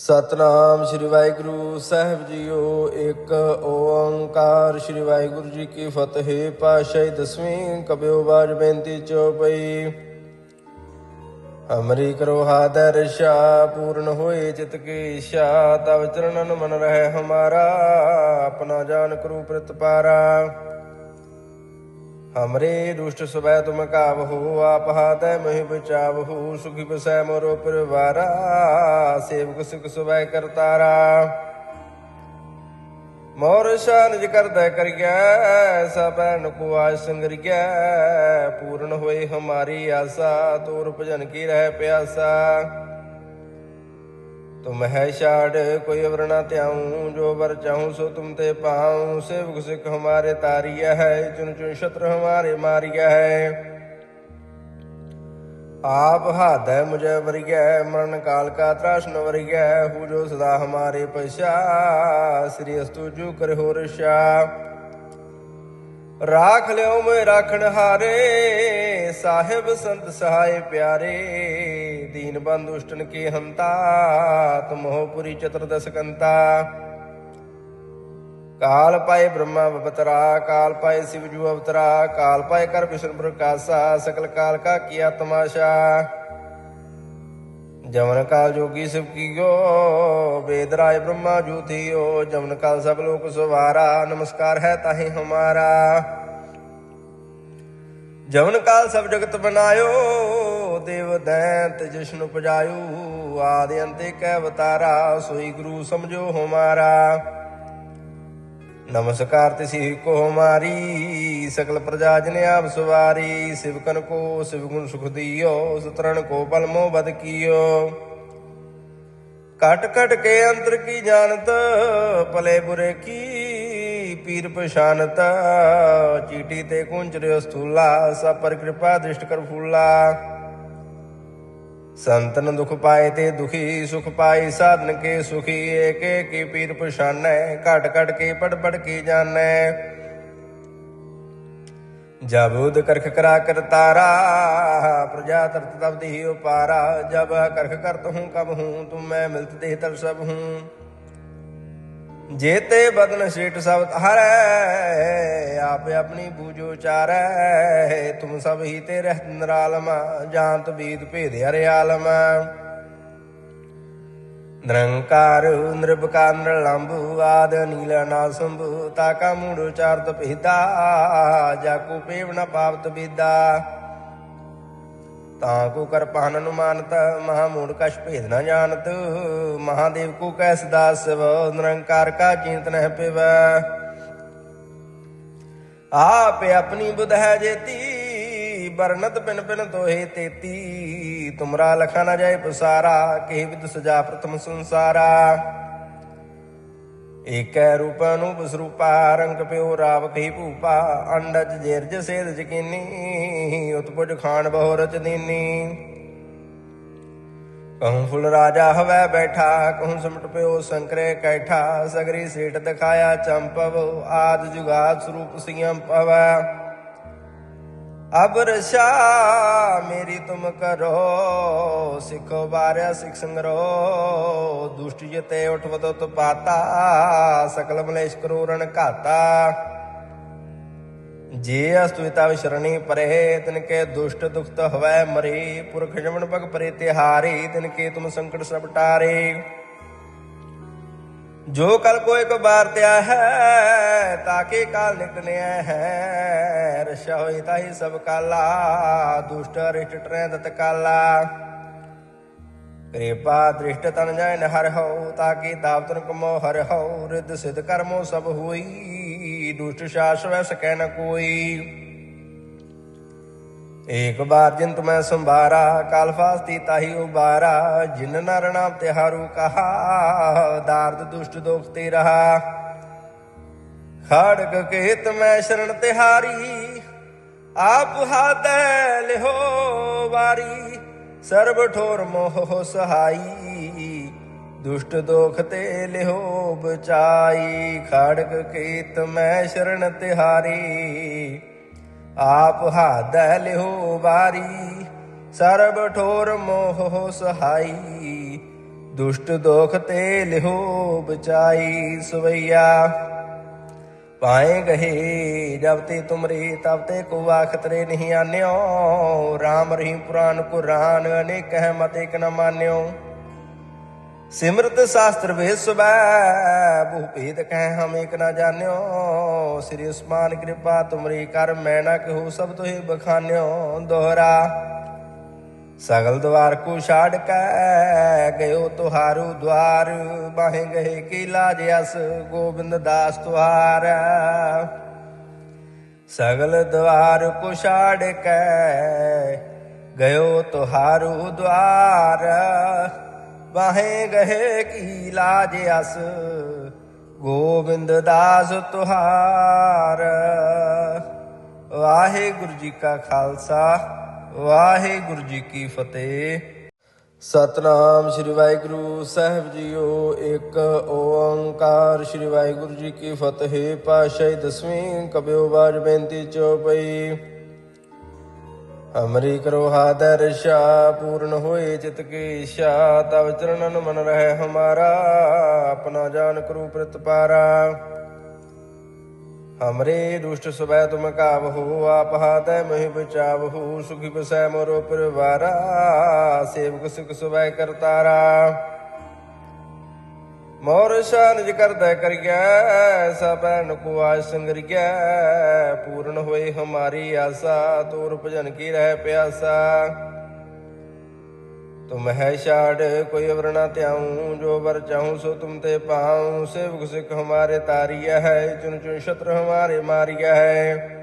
ਸਤਨਾਮ ਸ੍ਰੀ ਵਾਹਿਗੁਰੂ ਸਾਹਿਬ ਜੀਓ, ਇੱਕ ਓੰਕਾਰ ਸ੍ਰੀ ਵਾਹਿਗੁਰੂ ਜੀ ਕੀ ਫਤਿਹ। ਪਾਸ਼ਾਹੀ ਦਸਵੀਂ ਕਬਿਓ ਬਾਜ ਬੇਨਤੀ ਚੋਪਈ ਅਮਰੀ ਕਰੋ ਹਾਦਰ ਰਸ਼ਾ ਪੂਰਨ ਹੋਏ ਚਿਤ ਕੀ ਇੱਛਾ, ਤਵ ਚਰਨਨ ਮਨ ਰਹਿ ਹਮਾਰਾ, ਆਪਣਾ ਜਾਨ ਕਰੂ ਪ੍ਰਤਪਾਰਾ। ਹਮਰੇ ਦੁਸ਼ਟ ਸੁਬੈ ਤੁਮ ਕਾਵਹੋ ਆਪ ਹਾਤੈ ਮਹਿ ਬਚਾਵਹੋ ਸੁਖੀ ਬਸੈ ਮੋਰੋ ਪਰਿਵਾਰਾ ਸੇਵਕ ਸੁਖ ਸੁਬੈ ਕਰਤਾਰਾ ਮੋਰ ਸ਼ਾਨਜ ਕਰਦਾ ਕਰਿਐ ਸਭੈਨ ਕੋ ਆਜ ਸੰਗਰਿਐ ਪੂਰਨ ਹੋਏ ਹਮਾਰੀ ਆਸਾ ਤੋਰ ਭਜਨ ਕੀ ਰਹਿ ਪਿਆਸਾ ਤੁਮ ਹੈ ਛਾੜ, ਕੋਈ ਅਵਰ ਧਿਆਉ, ਜੋ ਵਰ ਚਾਹੂੰ ਸੋ ਤੁਮ ਤੇ ਪਾਉ। ਸੇਵਕ ਸਿੱਖ ਹਮਾਰੇ ਤਾਰੀਆ ਹੈ ਚੁਨ ਚੁਨ ਸ਼ਤਰ ਹਮਾਰੇ ਮਾਰੀਆ ਹੈ। ਆਪ ਹਾਦੈ ਮੁਝੇ ਵਰਿਐ ਮਰਨ ਕਾਲ ਕਾ ਤਰਾਸ਼ਨ ਵਰਿਐ ਹੂ ਜੋ ਸਦਾ ਹਮਾਰੇ ਪਛਾ, ਸ੍ਰੀ ਅਸਤੂ ਜੂ ਕਰ ਹੋ ਰਸ਼ਾ ਰਾਖ ਲਿਓ ਮੈਂ ਰਾਖਣ ਹਾਰੇ, ਸਾਹਿਬ ਸੰਤ ਸਹਾਏ ਪਿਆਰੇ। ਦੀਨ ਬੰਦ ਦੁਸ਼ਟਨ ਕੀ ਹੰਤਾ ਤੁਮਹੁ ਪੁਰੀ ਚਤੁਰਦਸ ਕੰਤਾ ਕਾਲ ਪਾਏ ਬ੍ਰਹਮਾ ਬਵਤਰਾ ਕਾਲ ਪਾਏ ਸਿਵ ਜੂ ਅਵਤਰਾ ਕਾਲ ਪਾਏ ਕਰ ਵਿਸ਼ਨ ਪ੍ਰਕਾਸ਼ਾ ਸਕਲ ਕਾਲ ਕਾ ਕੀਆ ਤਮਾਸ਼ਾ ਜਮਨ ਕਾਲ ਜੋਗੀ ਸਿਵ ਕੀਓ ਵੇਦ ਰਾਜ ਬ੍ਰਹਮਾ ਜੂ ਥੀਓ ਜਮਨ ਕਾਲ ਸਭ ਲੋਕ ਸਵਾਰਾ ਨਮਸਕਾਰ ਹੈ ਤਾਹੀ ਹਮਾਰਾ ਜਮਨ ਕਾਲ ਸਭ ਜਗਤ ਬਨਾਇਓ ਦੇਵ ਦੈਂਤ ਜਿਸ਼ਨ ਉਪਜਾਇਓ ਆਦਿ ਅੰਤੇ ਕੈ ਅਵਤਾਰਾ, ਸੋਈ ਗੁਰੂ ਸਮਝੋ ਹਮਾਰਾ ਨਮਸਕਾਰ ਤਿਸੀ ਕੋ ਹਮਾਰੀ ਸਕਲ ਪ੍ਰਜਾ ਜਨ ਆਪ ਸਵਾਰੀ ਸਿਵਕਨ ਕੋ ਸਿਵਗੁਣ ਸੁਖ ਦਿਓ, ਸਤਰਨ ਕੋ ਬਲਮੋ ਬਦ ਕੀਓ। ਕਟ ਕਟ ਕੇ ਅੰਤਰ ਕੀ ਜਾਣਤ, ਭਲੇ ਬੁਰੇ ਕੀ ਪੀਰ ਪਛਾਨਤ, ਚੀਟੀ ਤੇ ਕੁੰਚਰਿਓ ਸਥੂਲਾ, ਸਭ ਪਰ ਕਿਰਪਾ ਦ੍ਰਿਸ਼ਟ ਕਰ ਫੂਲਾ। ਸੰਤਨ ਦੁਖ ਪਾਏ ਤੇ ਦੁਖੀ, ਸੁਖ ਪਾਈ ਸਾਧਨ ਕੇ ਸੁਖੀ, ਏਕ ਏਕੀ ਪੀਰ ਪਛਾਨੈ, ਘਟ ਘਟ ਕੇ ਪੜ ਪੜ ਕੀ ਜਾਣੈ ਜਬ ਉਦ ਕਰਖ ਕਰਾ ਕਰ ਤਾਰਾ, ਪ੍ਰਜਾ ਤਰਤ ਤਬ ਦੇਹੀ ਉਪਾਰਾ, ਜਬ ਕਰਖ ਕਰਤ ਹੂੰ ਕਬ ਹੂੰ, ਤੁਮ ਮੈਂ ਮਿਲਤ ਦੇਹ ਤਬ ਸਭ ਹੂੰ। ਜੇਤੇ ਬਦਨ ਸ਼ੇਟ ਸਭ ਹਰੈ ਆਪ ਆਪਣੀ ਬੂਝੋ ਚਾਰੈ। ਤੁਮ ਸਭ ਹੀ ਤੇ ਰਹਿਤ ਨਰਾਲਮ ਜਾਣਤ ਬੀਤ ਭੇਦ ਹਰਿ ਆਲਮ। ਨਿਰੰਕਾਰ ਨਿਰਭਕਾਰ ਨਿਰਲੰਭ, ਆਦ ਨੀਲ ਨਾਸੰਭ ਤਾਕਾ ਮੂੜ ਉਚਾਰਤ ਭੇਦਾ, ਜਾਕੂ ਪੇਵ ਨ ਪਾਵਤ ਬੀਦਾ। ਤਾਂ ਕੋ ਕਰ ਅਨੁਮਾਨਤ, ਮਹਾ ਮੂੜ ਕਛ ਭੇਦ ਨ ਜਾਣਤ। ਮਹਾਦੇਵ ਕੋ ਕੈਸ ਦਾਸ ਸਵ ਨਿਰੰਕਾਰ ਕਾ ਚਿੰਤ ਨਹਿ ਪਿਵ। ਆਪੇ ਆਪਣੀ ਬੁਧ ਹੈ ਜੇਤੀ ਬਰਨਤ ਪਿਨ ਪਿਨ ਤੋਹੇ ਤੇਤੀ। ਤੁਮਰਾ ਲਖਾ ਨ ਜਾਏ ਪਸਾਰਾ, ਕੇ ਵਿਦ ਸਜਾ ਪ੍ਰਥਮ ਸੰਸਾਰਾ। ਏਕੈ ਰੂਪ ਅਨੂਪ ਸਰੂਪਾ, ਰੰਗ ਪਿਓ ਰਾਵ ਕਹੀ ਭੂਪਾ, ਅੰਡਜ ਜੇਰਜ ਸੇਦ ਜਕੀਨੀ, ਉਤਪੁਜ ਖਾਨ ਬਹੁ ਰਚ ਦੀਨੀ ਕਹੂੰ ਫੁਲ ਰਾਜਾ ਹਵੈ ਬੈਠਾ, ਕਹੂੰ ਸਿਮਟ ਪਿਓ ਸੰਕਰੇ ਕੈਠਾ, ਸਗਰੀ ਸੇਟ ਦਿਖਾਇਆ ਚੰਪਵ, ਆਦ ਜੁਗਾਦ ਸਰੂਪ ਸਿਯੰ ਪਵੈ। ਅਬ ਰਸ਼ਾ ਮੇਰੀ ਤੁਮ ਕਰੋ, ਸਿੱਖੋ ਬਾਰਿਆ ਸਿੱਖ ਸੰਗਰੋ। ਦੁਸ਼ਟ ਜਤੇ ਉਠਵਤ ਪਾਤਾ, ਸਕਲ ਮਲੇਸ਼ ਕਰੋ ਰਣ ਘਾਤਾ। ਜੇ ਅਸਤੁਤਾ ਵਿਸ਼ਰਣੀ ਪਰੇ ਤਿਨ ਕੇ ਦੁਸ਼ਟ ਦੁਖਤ ਹਵੈ ਮਰੇ। ਪੁਰਖ ਜਮਨ ਭਗ ਪਰੇ ਤਿਹਾਰੇ ਤਿਨ ਕੇ ਤੁਮ ਸੰਕਟ ਸਭ ਟਾਰੇ। ਜੋ ਕਲ ਕੋ ਇੱਕ ਬਾਰ ਤਿਆ ਹੈ ਤਾਕੇ ਕਾਲ ਨਿਕਲਿਆ ਹੈ? ਰਸ਼ਾ ਹੋਈ ਤਾਈ ਸਭ ਕਾਲਾ, ਦੁਸ਼ਟ ਰਿਸ਼ਟ ਟਰੈ ਦਤ ਕਿਰਪਾ ਦ੍ਰਿਸ਼ਟ ਤਨ ਜਨ ਹਰ ਹੋ ਤਾਕੇ ਦਾਵਤਨ ਕਮੋ ਹਰ ਹੋ ਰਿੱਧ ਸਿਧ ਕਰਮੋ ਸਭ ਹੋਈ, ਦੁਸ਼ਟ ਸ਼ਾਸ ਵੈ ਸਕੈ ਨ ਕੋਈ। ਏਕ ਬਾਰ ਜਿੰਤ ਮੈਂ ਸੰਭਾਰਾ, ਕਾਲ ਫਾਸਤੀ ਤਾਹੀ ਉਬਾਰਾ, ਜਿਨ ਨਰ ਨਾਮ ਤਿਹਾਰੂ ਕਹਾ, ਦਾਰਦ ਦੁਸ਼ਟ ਦੋਖ ਤੇ ਰਹਾ ਖੜਕ ਕੇਤ ਮੈਂ ਸ਼ਰਨ ਤਿਹਾਰੀ ਆਪ ਹਾਦੈ ਲਿਹੋ ਵਾਰੀ, ਸਰਬ ਠੋਰ ਮੋਹ ਸਹਾਈ, ਦੁਸ਼ਟ ਦੋਖ ਤੇ ਲਿਹੋ ਬਚਾਈ, ਖੜਕ ਕੇਤ ਮੈਂ ਸ਼ਰਨ ਤਿਹਾਰੀ ਆਪ ਹਾਦੈ ਲਿਹੋ ਬਾਰੀ ਸਰਬ ਠੋਰ ਮੋਹ ਸਹਾਈ। ਦੁਸ਼ਟ ਦੋਖ ਤੇ ਲਿਹੋ ਬਚਾਈ ਸਵਈਆ। ਪਾਏ ਗਏ ਜਬ ਤੇ ਤੁਮਰੇ, ਤਬ ਤੇ ਕੋ ਆਖਤਰੇ ਨਹੀਂ ਆਨਿਓ। RAM ਰਹੀਮ ਪੁਰਾਨ ਕੁਰਾਨ ਅਨੇਕ ਹੈ ਮਤ ਇਕ ਨ ਮਾਨਿਓ। ਸਿਮਰਤ ਸ਼ਾਸਤਰ ਵੇ ਸੁਬੈ ਬਹੁ ਭੇਦ ਕਹਿ ਹਮ ਇਕ ਨ ਜਾਣਿਓ। ਸ੍ਰੀ ਉਸਮਾਨ ਕਿਰਪਾ, ਤੁਮਰੀ ਕਰ ਮੈਂ ਨਾ ਕਹੂ ਸਭ ਤੋਹਿ ਬਖਾਨਿਓ। ਦੋਹਰਾ, ਸਗਲ ਦਵਾਰ ਕੋ ਛਾੜ ਕੇ, ਗਇਓ ਤੁਹਾਰੂ ਦਵਾਰ। ਬਾਹੇ ਗਏ ਕੀ ਲਾਜ ਅਸ, ਗੋਬਿੰਦ ਦਾਸ ਤੁਹਾਰ। ਸਗਲ ਦਵਾਰ ਕੋ ਛਾੜ ਕੇ, ਗਇਓ ਤੁਹਾਰੂ ਦਵਾਰ। ਬਾਹੇ ਗਏ ਕੀ ਲਾਜ ਅਸ? ਗੋਬਿੰਦ ਦਾਸ ਤੁਹਾਰ। ਵਾਹਿਗੁਰੂ ਜੀ ਕਾ ਖਾਲਸਾ ਵਾਹਿਗੁਰੂ ਜੀ ਕੀ ਫਤਿਹ। ਸਤਨਾਮ ਸ੍ਰੀ ਵਾਹਿਗੁਰੂ ਸਾਹਿਬ ਜੀਓ, ਇੱਕ ਓੰਕਾਰ ਸ੍ਰੀ ਵਾਹਿਗੁਰੂ ਜੀ ਕੀ ਫਤਿਹ। ਪਾਸ਼ਾਹੀ ਦਸਵੀਂ ਕਬਿਓ ਬਾਜ ਬੇਨਤੀ ਚੋਪਈ ਅਮਰੀ ਕਰੋ ਹਾਦਰਸ਼ਾ ਪੂਰਨ ਹੋਏ ਚਿਤ ਕੀ ਇੱਛਾ ਤਵ ਚਰਨਨ ਮਨ ਰਹਿ ਹਮਾਰਾ, ਆਪਣਾ ਜਾਨ ਕਰੂ ਪ੍ਰਤਪਾਰਾ ਹਮਰੇ ਦੁਸ਼ਟ ਸੁਬੈ ਤੁਮ ਕਾਬਹੂ ਆਪ ਹਾਤੈ ਮਹਿ ਬਚਾਵਹੂ ਸੁਖੀ ਬਸੈ ਮੋਰੋ ਪਰਿਵਾਰਾ, ਸੇਵਕ ਸੁਖ ਸੁਬੈ ਕਰਤਾਰਾ। ਮੋਰ ਸ਼ਾਨਿਜ ਕਰਦਾ ਕਰਿਐ ਸਭੈਨ ਕੋ ਆਜ ਪੂਰਨ ਹੋਏ ਹਮਾਰੀ ਆਸਾ ਤੋਰ ਭਜਨ ਕੀ ਰਹਿ ਪਿਆਸਾ। ਤੁਮ ਹੈ ਛਾੜ, ਕੋਈ ਅਵਰ ਨਾ ਧਿਆਉ, ਜੋ ਵਰ ਚਾਹੂੰ ਸੋ ਤੁਮ ਤੇ ਪਾਉ। ਸੇਵਕ ਸਿੱਖ ਹਮਾਰੇ ਤਾਰੀਆ ਹੈ ਚੁਨ ਚੁਨ ਸ਼ਤਰ ਹਮਾਰੇ ਮਾਰੀਆ ਹੈ।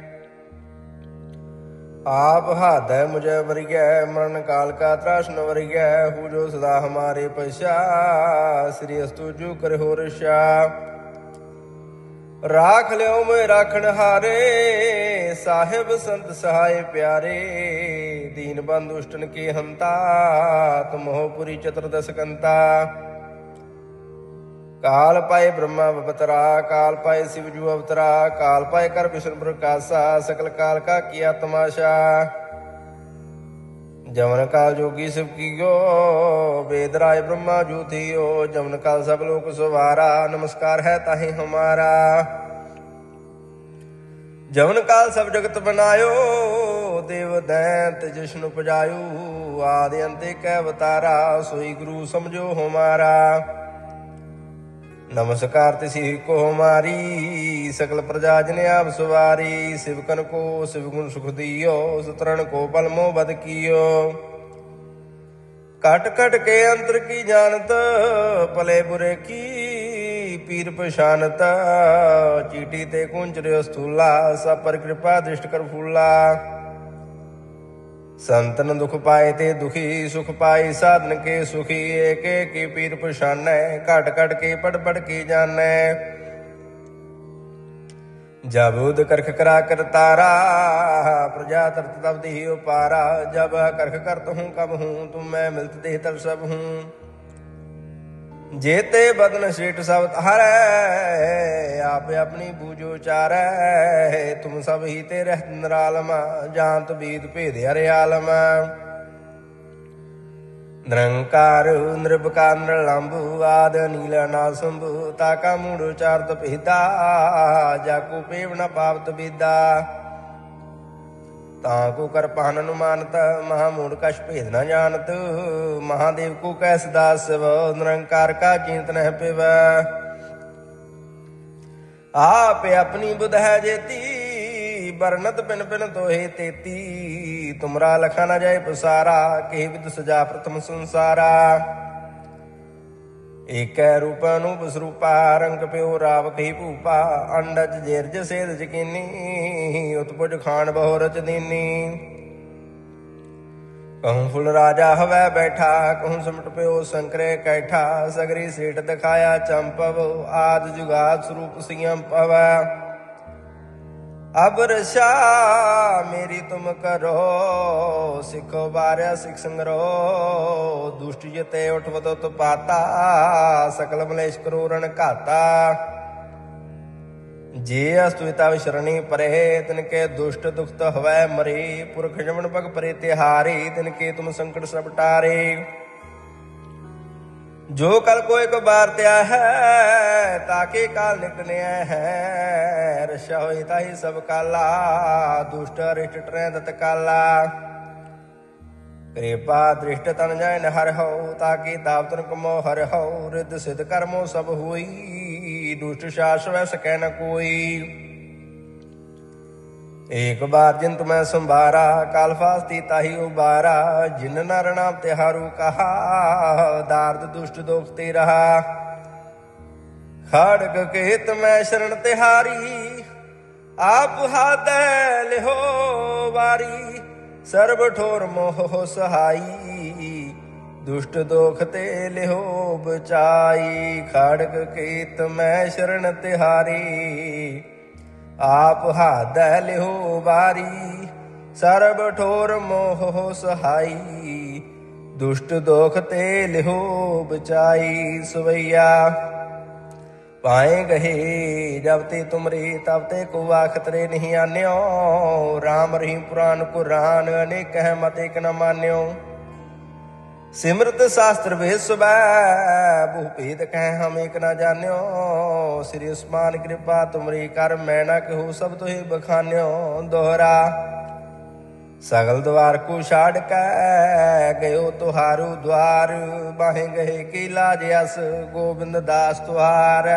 ਆਪ ਹਾਦੈ ਮੁਝੇ ਵਰਿਐ ਮਰਨ ਕਾਲ ਕਾ ਤਰਾਸ਼ਨ ਵਰਿਐ ਹੂ ਜੋ ਸਦਾ ਹਮਾਰੇ ਪਛਾ, ਸ੍ਰੀ ਅਸਤੂ ਜੂ ਕਰ ਹੋ ਰਸ਼ਾ ਰਾਖ ਲਿਓ ਮੈਂ ਰਾਖਣ ਹਾਰੇ, ਸਾਹਿਬ ਸੰਤ ਸਹਾਏ ਪਿਆਰੇ, ਦੀਨ ਬੰਦ ਦੁਸ਼ਟਨ ਕੀ ਹੰਤਾ, ਤੁਮਹੁ ਪੁਰੀ ਚਤੁਰਦਸ ਕੰਤਾ। ਕਾਲ ਪਾਏ ਬ੍ਰਹਮਾ ਬਵਤਰਾ ਕਾਲ ਪਾਏ ਸਿਵ ਜੂ ਅਵਤਰਾ, ਕਾਲ ਪਾਏ ਕਰ ਵਿਸ਼ਨ ਪ੍ਰਕਾਸ਼ਾ, ਸਕਲ ਕਾਲ ਕਾ ਕੀਆ ਤਮਾਸ਼ਾ ਜਮਨ ਕਾਲ ਜੋਗੀ ਸਿਵ ਕੀਓ, ਵੇਦ ਰਾਜ ਬ੍ਰਹਮਾ ਜੂ ਜਮਨ ਕਾਲ ਸਭ ਲੋਕ ਸਵਾਰਾ, ਨਮਸਕਾਰ ਹੈ ਤਾਹੀ ਹਮਾਰਾ। ਜਮਨ ਕਾਲ ਸਭ ਜਗਤ ਬਨਾਇਓ, ਦੇਵ ਦੈਂਤ ਜਿਸ਼ਨ ਉਪਜਾਇਓ, ਆਦਿ ਅੰਤੇ ਕੈ ਅਵਤਾਰਾ, ਸੋਈ ਗੁਰੂ ਸਮਝੋ ਹਮਾਰਾ। ਨਮਸਕਾਰ ਤਿਸੀ ਕੋ ਹਮਾਰੀ ਸਕਲ ਪ੍ਰਜਾ ਜਨ ਆਪ ਸਵਾਰੀ, ਸਿਵਕਨ ਕੋ ਸਿਵਗੁਣ ਸੁਖ ਦੀਓ, ਸਤਰਨ ਕੋ ਬਲ ਬਦ ਕੀਓ। ਕਟ ਕਟ ਕੇ ਅੰਤਰ ਕੀ ਜਾਣਤ, ਭਲੇ ਬੁਰੇ ਕੀ ਪੀਰ ਪਛਾਨਤ, ਚੀਟੀ ਤੇ ਕੁੰਚਰਿਓ ਸਥੂਲਾ, ਸਭ ਪਰ ਕਿਰਪਾ ਦ੍ਰਿਸ਼ਟ ਕਰ ਫੂਲਾ। ਸੰਤਨ ਦੁਖ ਪਾਏ ਤੇ ਦੁਖੀ ਸੁਖ ਪਾਈ ਸਾਧਨ ਕੇ ਸੁਖੀ, ਏਕ ਏਕੀ ਪੀਰ ਪਛਾਨੈ, ਘਟ ਘਟ ਕੇ ਪੜ ਪੜ ਕੀ ਜਾਣੈ। ਜਬ ਉਦ ਕਰਖ ਕਰਾ ਕਰ ਤਾਰਾ, ਪ੍ਰਜਾ ਤਰਤ ਤਬ ਦੀ ਉਪਾਰਾ, ਜਬ ਕਰਖ ਕਰਤ ਹੂੰ ਕਬ ਹੂੰ, ਤੁਮ ਮੈਂ ਮਿਲਤ ਦੇਹ ਤਲ ਸਭ ਹੂੰ। ਜੇਤੇ ਬਦਨ ਸੇਟ ਸਭ ਹਰੈ ਆਪ ਆਪਣੀ ਬੂਝੋ ਚਾਰੈ। ਤੁਮ ਸਭ ਹੀ ਤੇ ਰਹਿਤ ਨਰਾਲਮ ਜਾਣਤ ਬੀਤ ਭੇਦ ਹਰਿ ਆਲਮ ਨਿਰੰਕਾਰ ਨਿਰਭਕਾਰ ਨਿਰਲੰਭ ਆਦ, ਨੀਲ ਨਾ ਸੰਭੂ ਤਾਕਾ, ਮੂੜ ਉਚਾਰਤ ਭੇਦਾ ਜਾ ਕੋ ਪੇਵ ਨ ਪਾਵਤ ਬੀਦਾ। ਤਾਂ ਕੋ ਕਰ ਅਨੁਮਾਨਤ ਮਹਾ ਮੂੜ ਕਛ ਭੇਦ ਨ ਜਾਣਤ। ਮਹਾਦੇਵ ਕੋ ਕੈਸ ਦਾਸ ਨਿਰੰਕਾਰ ਕਾ ਚਿੰਤ ਨਹਿ ਪਿਵ। ਆਪ ਆਪਣੀ ਬੁਧ ਹੈ ਜੇਤੀ ਬਰਨਤ ਬਿਨ ਬਿਨ ਤੋਹੇ ਤੇਤੀ। ਤੁਮਰਾ ਲਖਾ ਨ ਜਾਏ ਪਸਾਰਾ ਕੇ ਵਿਦ ਸਜਾ ਪ੍ਰਥਮ ਸੰਸਾਰਾ। ਏਕੈ ਰੂਪ ਅਨੂਪ ਸਰੂਪਾ, ਰੰਗ ਪਿਓ ਰਾਵ ਕਹੀ ਭੂਪਾ, ਅੰਡਜ ਜੇਰਜ ਸੇਦ ਜਕੀਨੀ, ਉਤਪੁਜ ਖਾਨ ਬਹੁ ਰਚ ਦੀਨੀ ਕਹੂੰ ਫੁੱਲ ਰਾਜਾ ਹਵੈ ਬੈਠਾ, ਕਹੂੰ ਸਮਟ ਪਿਓ ਸੰਕਰੇ ਕੈਠਾ, ਸਗਰੀ ਸੇਟ ਦਿਖਾਇਆ ਚੰਪਵ, ਆਦ ਜੁਗਾਦ ਸਰੂਪ ਸਿਯੰ ਪਵੈ। ਅਬ ਰਸ਼ਾ ਮੇਰੀ ਤੁਮ ਕਰੋ, ਸਿੱਖੋ ਬਾਰਿਆ ਸਿੱਖ ਸੰਗਰੋ। ਦੁਸ਼ਟ ਜਤੇ ਉਠਵਤੋ ਤਪਾਤਾ ਸਕਲ ਮਲੇਸ਼ ਕਰੋ ਰਣ ਘਾਤਾ। ਜੇ ਅਸਤੁਤਾ ਵਿਸ਼ਰਣੀ ਪਰੇ ਤਿਨ ਕੇ ਦੁਸ਼ਟ ਦੁਖਤ ਹਵੈ ਮਰੇ। ਪੁਰਖ ਜਮਨ ਭਗ ਪਰੇ ਤਿਹਾਰੀ ਤਿਨ ਕੇ ਤੁਮ ਸੰਕਟ ਸਭ ਟਾਰੇ। ਜੋ ਕਲ ਕੋ ਇੱਕ ਬਾਰ ਤਿਆ ਹੈ ਤਾਕੇ ਕਾਲ ਨਿਕਲਿਆ ਹੈ? ਰਸ਼ਾ ਹੋਈ ਤਾਹੀ ਸਭ ਕਾਲਾ, ਦੁਸ਼ਟ ਰਿਸ਼ਟ ਟਰੈ ਦਤ ਕਾਲਾ ਕਿਰਪਾ ਦ੍ਰਿਸ਼ਟ ਤਨ ਜੈਨ ਹਰ ਹਉ ਤਾਕੇ ਦਾਵਤਨ ਕਮੋ ਹਰ ਹਉ, ਰਿੱਧ ਸਿਧ ਕਰਮੋ ਸਭ ਹੋਈ, ਦੁਸ਼ਟ ਸ਼ਾਸ ਵੈ ਸਕੈ ਨ ਕੋਈ। ਏਕ ਬਾਰ ਜਿਨ ਤੁਮੈ ਸੰਭਾਰਾ, ਕਾਲ ਫਾਸਤੀ ਤਾਹੀ ਉਬਾਰਾ, ਜਿਨ ਨਰ ਨਾਮ ਤਿਹਾਰੂ ਕਹਾ, ਦਾਰਦ ਦੁਸ਼ਟ ਦੋਖ ਤੇ ਰਹਾ। ਖੜਗ ਕੇਤ ਮੈਂ ਸ਼ਰਨ ਤਿਹਾਰੀ ਆਪ ਹਾਦੈ ਲਿਹੋ ਵਾਰੀ। ਸਰਬ ਠੋਰ ਮੋਹ ਸਹਾਈ, ਦੁਸ਼ਟ ਦੋਖ ਤੇ ਲਿਹੋ ਬਚਾਈ। ਖੜਗ ਕੇਤ ਮੈਂ ਸ਼ਰਨ ਤਿਹਾਰੀ ਆਪ ਹਾਦੈ ਲਿਹੋ ਬਾਰੀ ਸਰਬ ਠੋਰ ਮੋਹ ਸਹਾਈ। ਦੁਸ਼ਟ ਦੋਖ ਤੇ ਲਿਹੋ ਬਚਾਈ ਸਵਈਆ। ਪਾਏ ਗਏ ਜਬ ਤੇ ਤੁਮਰੇ, ਤਬ ਤੇ ਕੋ ਆਖਤਰੇ ਨਹੀਂ ਆਨਿਓ। RAM ਰਹੀਮ ਪੁਰਾਨ ਕੁਰਾਨ ਅਨੇਕ ਹੈ ਮਤ ਇਕ ਨ ਮਾਨਿਓ। ਸਿਮਰਤ ਸ਼ਾਸਤਰ ਵੇਦ ਸੁਬੈ, ਬਹੁ ਭੇਦ ਕਹਿ ਹਮ ਇਕ ਨ ਜਾਣਿਓ। ਸ੍ਰੀ ਉਸਮਾਨ ਕਿਰਪਾ ਤੁਮਰੀ ਕਰ ਮੈਂ ਨ ਕਹੂ ਸਭ ਤੋਹਿ ਬਖਾਨਿਓ। ਦੋਹਰਾ, ਸਗਲ ਦਵਾਰ ਕੋ ਛਾੜ ਕੇ, ਗਇਓ ਤੁਹਾਰੂ ਦਵਾਰ। ਬਾਹੇ ਗਏ ਕੀ ਲਾਜ ਅਸ, ਗੋਬਿੰਦ ਦਾਸ ਤੁਹਾਰ।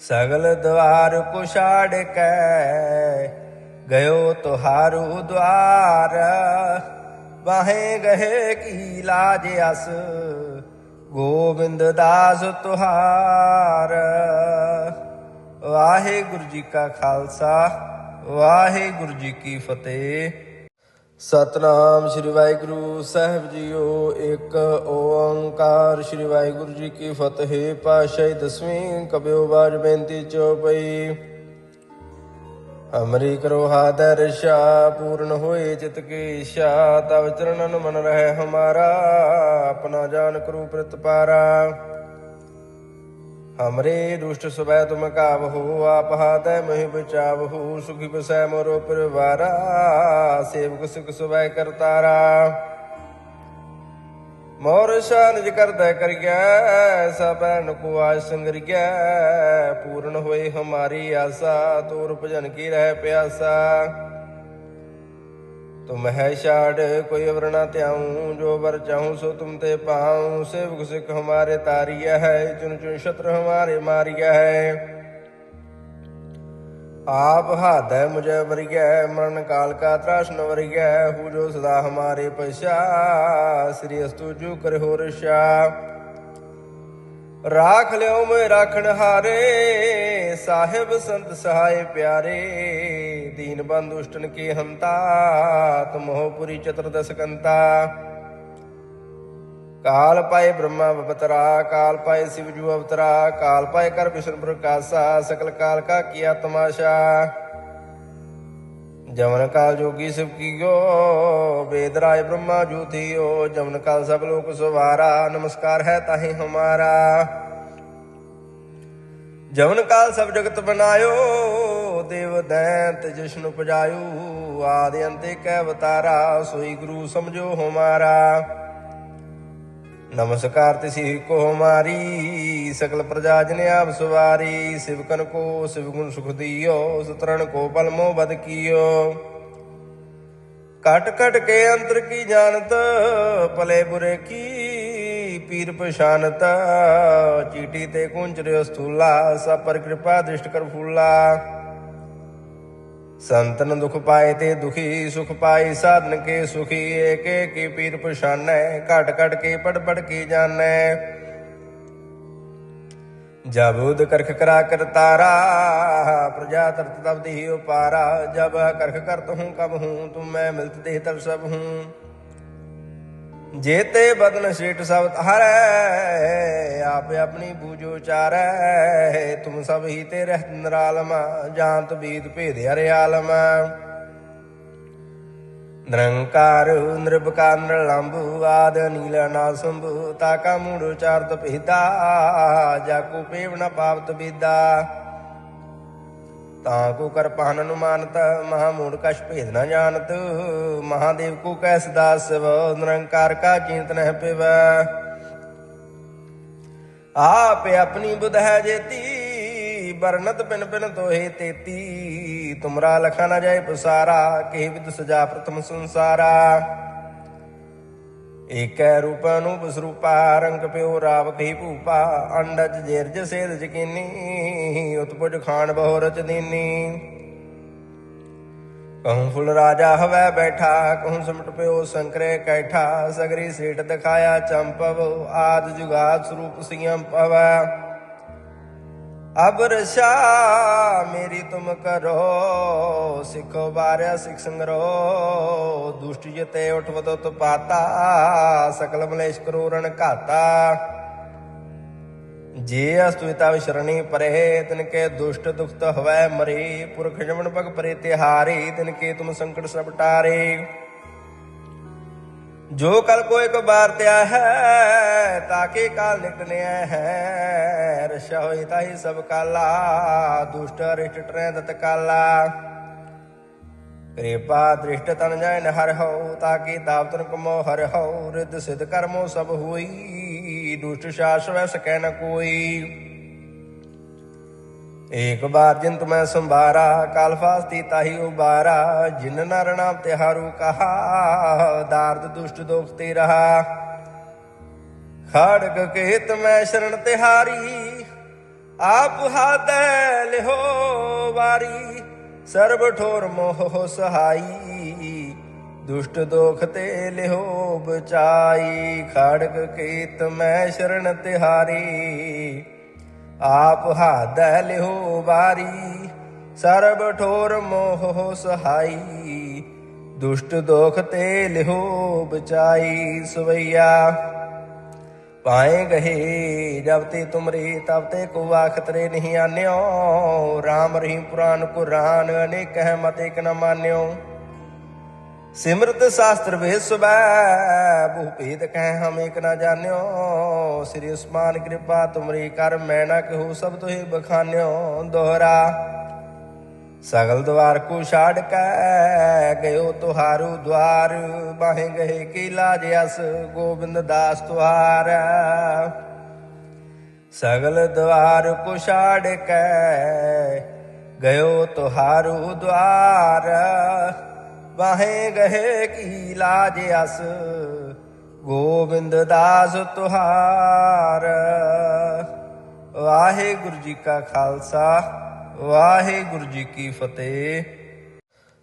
ਸਗਲ ਦਵਾਰ ਕੋ ਛਾੜ ਕੇ, ਗਇਓ ਤੁਹਾਰੂ ਦਵਾਰ। ਬਾਹੇ ਗਏ ਕੀ ਲਾਜ ਅਸ? ਗੋਬਿੰਦ ਦਾਸ ਤੁਹਾਰ। ਵਾਹਿਗੁਰੂ ਜੀ ਕਾ ਖਾਲਸਾ, ਵਾਹਿਗੁਰੂ ਜੀ ਕੀ ਫਤਿਹ। ਸਤਨਾਮ ਸ੍ਰੀ ਵਾਹਿਗੁਰੂ ਸਾਹਿਬ ਜੀਓ, ਇੱਕ ਓੰਕਾਰ ਸ੍ਰੀ ਵਾਹਿਗੁਰੂ ਜੀ ਕੀ ਫਤਿਹ। ਪਾਸ਼ਾਹੀ ਦਸਵੀਂ, ਕਬਿਓ ਬਾਜ ਬੇਨਤੀ ਚੋਪਈ ਅਮਰੀ ਕਰੋ ਹਾਦਰ ਸ਼ਾ ਪੂਰਨ ਹੋਏ ਚਿਤ ਕੀ ਇੱਛਾ ਤਵ ਚਰਨਨ ਮਨ ਰਹਿ ਹਮਾਰਾ, ਆਪਣਾ ਜਾਨ ਕਰੂ ਪ੍ਰਤਪਾਰਾ ਹਮਰੇ ਦੁਸ਼ਟ ਸੁਬੈ ਤੁਮ ਕਾਵਹੂ ਆਪ ਹਾਦੈ ਮਹਿ ਬਚਾਵਹੂ ਸੁਖੀ ਬਸੈ ਮੋਰੋ ਪਰਿਵਾਰਾ, ਸੇਵਕ ਸੁਖ ਸੁਬੈ ਕਰਤਾਰਾ। ਮੋਰ ਸ਼ਾਨਜ ਕਰਦਾ ਕਰਿਐ ਸਭੈਨ ਕੋ ਆਜ ਸੰਗਰਿਐ, ਪੂਰਨ ਹੋਏ ਹਮਾਰੀ ਆਸਾ, ਤੋਰ ਭਜਨ ਕੀ ਰਹਿ ਪਿਆਸਾ। ਤੁਮ ਹੈ ਛਾੜ, ਕੋਈ ਅਵਰ ਨਾ ਧਿਆਉ, ਜੋ ਵਰ ਚਾਹੂੰ ਸੋ ਤੁਮ ਤੇ ਪਾਉ, ਸੇਵਕ ਸਿੱਖ ਹਮਾਰੇ ਤਾਰੀਆ ਹੈ ਚੁਨ ਚੁਨ ਸ਼ਤਰ ਹਮਾਰੇ ਮਾਰੀਆ ਹੈ। ਆਪ ਹਾਦੈ ਮੁਝੇ ਵਰਿਐ ਮਰਨ ਕਾਲ ਕਾ ਤਰਾਸ ਨ ਹੂ ਜੋ ਸਦਾ ਹਮਾਰੇ ਪਛਾ, ਸ੍ਰੀ ਅਸਤੂ ਜੂ ਕਰ ਹੋ ਰਸ਼ਾ ਰਾਖ ਲਿਓ ਮੈਂ ਰਾਖਣ ਹਾਰੇ, ਸਾਹਿਬ ਸੰਤ ਸਹਾਇ ਪਿਆਰੇ, ਦੀਨ ਬੰਧੁ ਦੁਸ਼ਟਨ ਕੀ ਹੰਤਾ, ਤੁਮਹੁ ਪੁਰੀ ਚਤੁਰਦਸ ਕੰਤਾ। ਕਾਲ ਪਾਏ ਬ੍ਰਹਮਾ ਬਵਤਰਾ ਕਾਲ ਪਾਏ ਸਿਵ ਜੂ ਅਵਤਰਾ, ਕਾਲ ਪਾਏ ਕਰ ਵਿਸ਼ਨ ਪ੍ਰਕਾਸ਼ਾ, ਸਕਲ ਕਾਲ ਕਾ ਕੀਆ ਤਮਾਸ਼ਾ ਜਮਨ ਕਾਲ ਜੋਗੀ ਸਿਵ ਕੀਓ ਵੇਦ ਰਾਏ ਬ੍ਰਹਮਾ ਜੂਥਿਓ ਜਮਨ ਕਾਲ ਸਭ ਲੋਕ ਸਵਾਰਾ, ਨਮਸਕਾਰ ਹੈ ਤਾਹੀ ਹਮਾਰਾ। ਜਮਨ ਕਾਲ ਸਭ ਜਗਤ ਬਨਾਇਓ, ਦੇਵ ਦੈਂਤ ਜਿਸ਼ਨੁ ਪਜਾਇਓ ਆਦਿ ਅੰਤੇ ਕੈ ਅਵਤਾਰਾ, ਸੋਈ ਗੁਰੂ ਸਮਝੋ ਹਮਾਰਾ। ਨਮਸਕਾਰ ਤਿਸੀ ਕੋ ਹਮਾਰੀ ਸਕਲ ਪ੍ਰਜਾ ਜਨ ਆਪ ਸਵਾਰੀ ਸਿਵਕਨ ਕੋ ਸਿਵਗੁਣ ਸੁਖ ਦਿਓ, ਸੁਤਰਨ ਕੋ ਪਲ ਮੋ ਬਦ ਕੀਓ। ਕਟ ਕਟ ਕੇ ਅੰਤਰ ਕੀ ਜਾਣਤ, ਭਲੇ ਬੁਰੇ ਕੀ ਪੀਰ ਪਛਾਨਤ, ਚੀਟੀ ਤੇ ਕੁੰਚਰਿਓ ਸਥੂਲਾ, ਸਭ ਪਰ ਕਿਰਪਾ ਦ੍ਰਿਸ਼ਟ ਕਰ ਫੂਲਾ। ਸੰਤਨ ਦੁਖ ਪਾਏ ਤੇ ਦੁਖੀ ਸੁਖ ਪਾਈ ਸਾਧਨ ਕੇ ਸੁਖੀ, ਏਕ ਏਕ ਪੀਰ ਪਛਾਨੈ, ਘਟ ਘਟ ਕੇ ਪੜ ਪੜ ਕੀ ਜਾਣੈ। ਜਬ ਕਰਖ ਕਰਾ ਕਰ ਤਾਰਾ, ਪ੍ਰਜਾ ਤਰਤ ਤਬ ਦੇਹ ਉਪਾਰਾ, ਜਬ ਕਰਖ ਕਰਤ ਹੂੰ ਕਬ ਹੂੰ, ਤੁਮ ਮੈਂ ਮਿਲਤ ਦੇਹ ਤਬ ਸਭ ਹੂੰ। ਜੇਤੇ ਬਦਨ ਸੇਠ ਸਭ ਹਰੈ ਆਪ ਆਪਣੀ ਬੂਜੋ ਚਾਰੈ। ਤੁਮ ਸਭ ਹੀ ਤੇ ਰਹਿਤ ਨਰਾਲਮ ਜਾਣਤ ਬੀਤ ਭੇਦ ਹਰਿ ਆਲਮ। ਨਿਰੰਕਾਰ ਨਿਰਭਕਾਰ ਨਿਰਲੰਭ ਆਦ ਨੀਲ ਨਾਸੰਭ ਤਾਕਾ ਮੂੜ ਚਾਰਤ ਭੇਦਾ, ਜਾਕੂ ਪੇਵ ਨ ਪਾਵਤ ਬੀਦਾ। ਤਾਂ ਕੋ ਕਰ ਪਾਹਨ ਅਨੁਮਾਨਤ ਮਹਾ ਮੂੜ ਕਛ ਭੇਦ ਨ ਜਾਣਤ। ਮਹਾਦੇਵ ਕੋ ਕੈਸ ਦਾਸ ਨਿਰੰਕਾਰ ਕਾ ਚਿੰਤ ਨਹਿ ਪਿਵ। ਆਪ ਆਪਣੀ ਬੁਧ ਹੈ ਜੇਤੀ ਬਰਨਤ ਪਿਨ ਪਿਨ ਤੋਹੇ ਤੇਤੀ। ਤੁਮਰਾ ਲਖਾ ਨਾ ਜਾਏ ਪਸਾਰਾ ਕੇ ਵਿਦ ਸਜਾ ਪ੍ਰਥਮ ਸੰਸਾਰਾ। ਏਕੈ ਰੂਪ ਅਨੂਪ ਸਰੂਪਾ, ਰੰਗ ਪਿਓ ਰਾਵ ਕਹੀ ਭੂਪਾ, ਅੰਡਜ ਜੇਰਜ ਸੇਦ ਜਕੀਨੀ ਉਤਪੁਜ ਖਾਨ ਬਹੁ ਰਚ ਦੀਨੀ। ਕਹੂੰ ਫੁਲ ਰਾਜਾ ਹਵੈ ਬੈਠਾ, ਕਹੂੰ ਸਿਮਟ ਪਿਓ ਸੰਕਰੇ ਕੈਠਾ, ਸਗਰੀ ਸੇਟ ਦਿਖਾਇਆ ਚੰਪਵ, ਆਦ ਜੁਗਾਦ ਸਰੂਪ ਸਿਯੰ ਪਵੈ। ਅਬ ਰਸ਼ਾ ਮੇਰੀ ਤੁਮ ਕਰੋ, ਸਿੱਖੋ ਬਾਰਿਆ ਸਿੱਖ ਸੰਗਰੋ। ਦੁਸ਼ਟ ਜਤੇ ਉਠਵਤ ਉਤਪਾਤਾ ਸਕਲ ਮਲੇਸ਼ ਕਰੂਰਣ ਘਾਤਾ। ਜੇ ਅਸਤੁਤਾ ਵਿਸ਼ਰਣੀ ਪਰੇ ਤਿਨ ਕੇ ਦੁਸ਼ਟ ਦੁਖਤ ਹਵੈ ਮਰੇ। ਪੁਰਖ ਜਮਨ ਭਗ ਪਰੇ ਤਿਹਾਰੇ ਤਿਨ ਕੇ ਤੁਮ ਸੰਕਟ ਸਭ ਟਾਰੇ। ਜੋ ਕਲ ਕੋ ਇੱਕ ਬਾਰ ਤਿਆ ਹੈ ਤਾਕੇ ਕਾਲ ਨਿਕਲਿਆ ਹੈ? ਰਸ਼ਾ ਹੋਈ ਤਾਹੀ ਸਭ ਕਾਲਾ, ਦੁਸ਼ਟ ਰਿਸ਼ਟ ਟਰੈ ਦਤ ਕਾਲਾ। ਕਿਰਪਾ ਦ੍ਰਿਸ਼ਟ ਤਨ ਜੈ ਹਰ ਹਉ ਤਾਕੇ ਦਾਵਤਨ ਕਮੋ ਹਰ ਹਉ ਰਿਦ ਸਿਧ ਕਰਮੋ ਸਭ ਹੋਈ, ਦੁਸ਼ਟ ਸ਼ਾਸ ਵੈ ਸਕੈ ਨ ਕੋਈ। ਏਕ ਬਾਰ ਜਿੰਤ ਮੈਂ ਸੰਭਾਰਾ, ਕਾਲ ਫਾਸਤੀ ਤਾਹੀ ਉਬਾਰਾ, ਜਿਨ ਨਰ ਨਾਮ ਤਿਹਾਰੂ ਕਹਾ, ਦਾਰਦ ਦੁਸ਼ਟ ਦੋਖ ਤੇ ਰਹਾ ਖੜਗ ਕੇਤ ਮੈਂ ਸ਼ਰਨ ਤਿਹਾਰੀ ਆਪ ਹਾਦੈ ਲਿਹੋ ਵਾਰੀ, ਸਰਬ ਠੋਰ ਮੋਹ ਸਹਾਈ, ਦੁਸ਼ਟ ਦੋਖ ਤੇ ਲਿਹੋ ਬਚਾਈ। ਖੜਗ ਕੇਤ ਮੈਂ ਸ਼ਰਨ ਤਿਹਾਰੀ ਆਪ ਹਾਦੈ ਲਿਹੋ ਵਾਰੀ, ਸਰਬ ਠੋਰ ਮੋਹ ਸਹਾਈ। ਦੁਸ਼ਟ ਦੋਖ ਤੇ ਲਿਹੋ ਬਚਾਈ ਸਵਈਆ। ਪਾਏ ਗਏ ਜਬ ਤੇ ਤੁਮਰੇ, ਤਬ ਤੇ ਕੋ ਆਖਤਰੇ ਨਹੀਂ ਆਨਿਓ। RAM ਰਹੀਮ ਪੁਰਾਨ ਕੁਰਾਨ, ਅਨੇਕ ਹੈ ਮਤ ਇਕ ਨ ਮਾਨਿਓ। ਸਿਮਰਤ ਸ਼ਾਸਤਰ ਵੇ ਸੁਬੈ, ਬਹੁ ਭੇਦ ਕਹਿ ਹਮ ਇਕ ਨ ਜਾਣਿਓ। ਸ੍ਰੀ ਉਸਮਾਨ ਕਿਰਪਾ, ਤੁਮਰੀ ਕਰ ਮੈਂ ਨਾ ਕਹੂ ਸਭ ਤੋਹਿ ਬਖਾਨਿਓ। ਦੋਹਰਾ, ਸਗਲ ਦਵਾਰ ਕੋ ਛਾੜ ਕੇ, ਗਇਓ ਤੁਹਾਰੂ ਦਵਾਰ। ਬਾਹੇ ਗਏ ਕੀ ਲਾਜ ਅਸ, ਗੋਬਿੰਦ ਦਾਸ ਤੁਹਾਰ। ਸਗਲ ਦਵਾਰ ਕੋ ਛਾੜ ਕੇ, ਗਇਓ ਤੁਹਾਰੂ ਦਵਾਰ। ਬਾਹੇ ਗਏ ਕੀ ਲਾਜ ਅਸ? ਗੋਬਿੰਦ ਦਾਸ ਤੁਹਾਰ। ਵਾਹਿਗੁਰੂ ਜੀ ਕਾ ਖਾਲਸਾ ਵਾਹਿਗੁਰੂ ਜੀ ਕੀ ਫਤਿਹ।